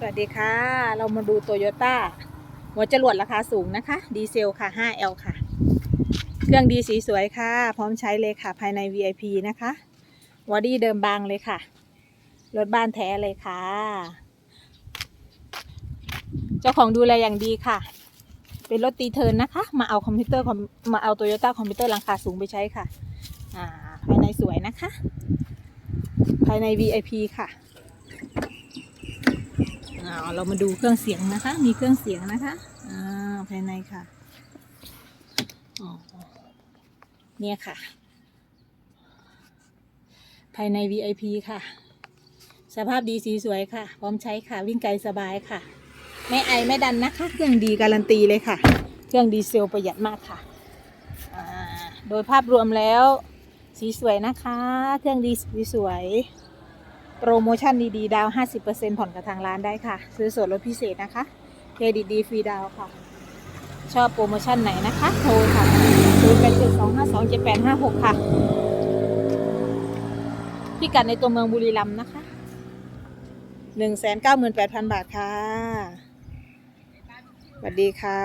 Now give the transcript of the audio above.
สวัสดีค่ะ เรามาดูโตโยต้าหัวจรวดราคาสูงนะคะ ดีเซลค่ะ 5L ค่ะ เครื่องดีสีสวยค่ะ พร้อมใช้เลยค่ะ ภายใน VIP นะคะวอดี้เดิมบางเลยค่ะ รถบ้านแท้เลยค่ะ เจ้าของดูแลอย่างดีค่ะ เป็นรถตีเทิร์นนะคะ มาเอาคอมพิวเตอร์มาเอาโตโยต้าคอมพิวเตอร์ราคาสูงไปใช้ค่ะ ภายในสวยนะคะ ภายใน VIP ค่ะาเรามาดูเครื่องเสียงนะคะ มีเครื่องเสียงนะคะอ่าภายในค่ะอ๋อเนี่ยค่ะ ภายใน VIP ค่ะ สภาพดีสีสวยค่ะ พร้อมใช้ค่ะ วิ่งไกลสบายค่ะ ไม่ไอไม่ดันนะคะ เครื่องดีการันตีเลยค่ะ เครื่องดีเซลประหยัดมากค่ะ โดยภาพรวมแล้ว สีสวยนะคะ เครื่องดีสีสวย โปรโมชั่นดีๆ ดาว 50%ผ่อนกับทางร้านได้ค่ะ ซื้อส่วนลดพิเศษนะคะ เครดิตดีฟรีดาวค่ะ ชอบโปรโมชั่นไหนนะคะ โทรค่ะ0 8 7 2 5 2 7 8 5 6 ค่ะ พิกัดในตัวเมืองบุรีรัมย์นะคะ198,000 บาทค่ะสวัสดีค่ะ